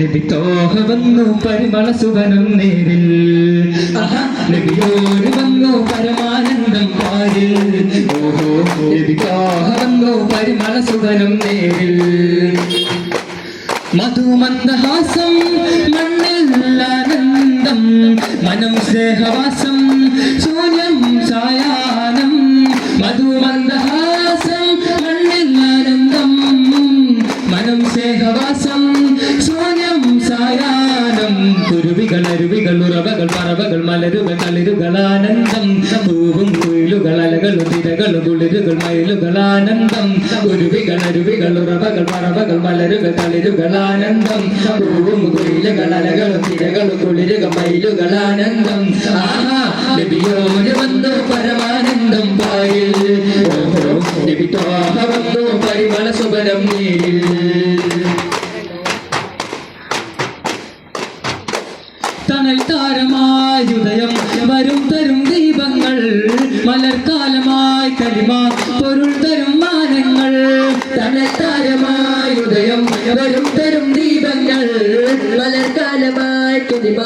നബിത്തോഹ വന്നു പരിമള സുഖനം നേരിൽ. നബിയോട് വന്നു പരമാനന്ദം പാരിൽ. ഓഹോ നബിത്തോഹ വന്നു പരിമള സുഖനം നേരിൽ. മധുമന്ദഹാസം മണ്ണിൽ ആനന്ദം മനം സ്നേഹവാസം ശൂന്യം സായാനം മധുമന്ദഹാസം അരുവികൾ ഉറവകൾ പറവകൾ മലരുകൾ കളിരുകൾ ആനന്ദം. പൂവും കുയിലുകൾ അലകളും തിരകളും കുളിരുകൾ മയിലുകൾ ആനന്ദം. ഉരുവികൾ അരുവികൾ ഉറവകൾ പറവകൾ മലരുകൾ കളിരുകൾ ആനന്ദം. പൂവും കുയിലുകൾ അലകളും തിരകളും കുളിരുകൾ മയിലുകൾ ആനന്ദം. വന്നു പരമാനന്ദം. പായിൽ ഓഹോ താരമായുദയം വരും തരും ദീപങ്ങൾ. മലർക്കാലമായി കരിമ പൊരുൾ തരും മാനങ്ങൾ. തണൽ താരമായുദയം വരും തരും ദീപങ്ങൾ. മലർക്കാലമായി തുതിമ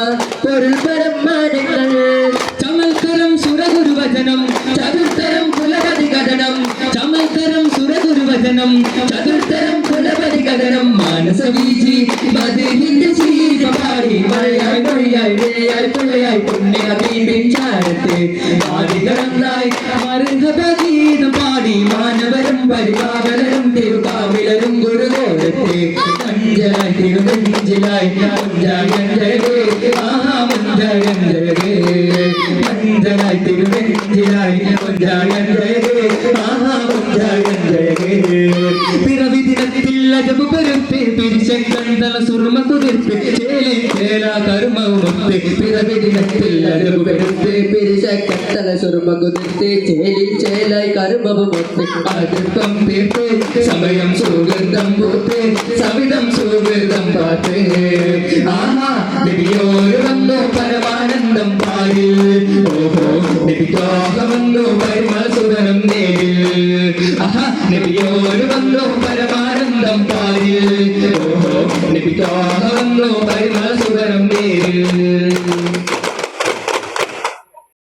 പൊരുൾ പരമാനങ്ങൾ ചമൽക്കരം സുരഗുരുവചനം ചതുർത്തരം പുലരതി കഥനം ചമൽക്കരം സുരഗുരുവചനം ചതുർത്തരം പുലരതി കഥനം മാനസവീചി മധുഹിന്റെ ശീലപാടി മഴയായി മൊഴിയായി വിഴയായി പുഴയായി പുണ്യ ഹബീബിൻ ചാരത്ത്. പാടികളായി മരുഹബഗീതം പാടി മാനവരും പരിപാവലരും തിരുകാവിലരും ഗുരുഗോരത്തെ മഞ്ചലായി തിരുവഞ്ചിലായി മഞ്ചായഞ്ചരേ ആഹാ മഞ്ചായഞ്ചരേ പിറവി ദിനത്തിൽ അജബ് പരത്തെ പിരിശങ്കണ്ടല സുർമ കുതിർത്ത് ചേലേ ചേലാ കർമ്മവുമൊത്ത് പിറവി ദിനത്തിൽ അജബ് പരത്തെ പിരിശ കത്തല സുർമകുതിർത്ത് ചേലിൽ ചേലായി കർമ്മവുമൊത്ത് അതിർപ്പം തീർത്ത് സമയം സുഹൃതം പൂത്ത് സവിധം സുഹൃതം പാത്ത്. ആഹാ നബിയോര് വന്നു പരമാനന്ദം പാരിൽ ഓഹോ നബിത്തോഹ വന്നു പരിമള നേരിൽ. ആഹാ നബിയോര് വന്നു நீர் நிபிதானந்தோ பரிமசுதரம் நீர்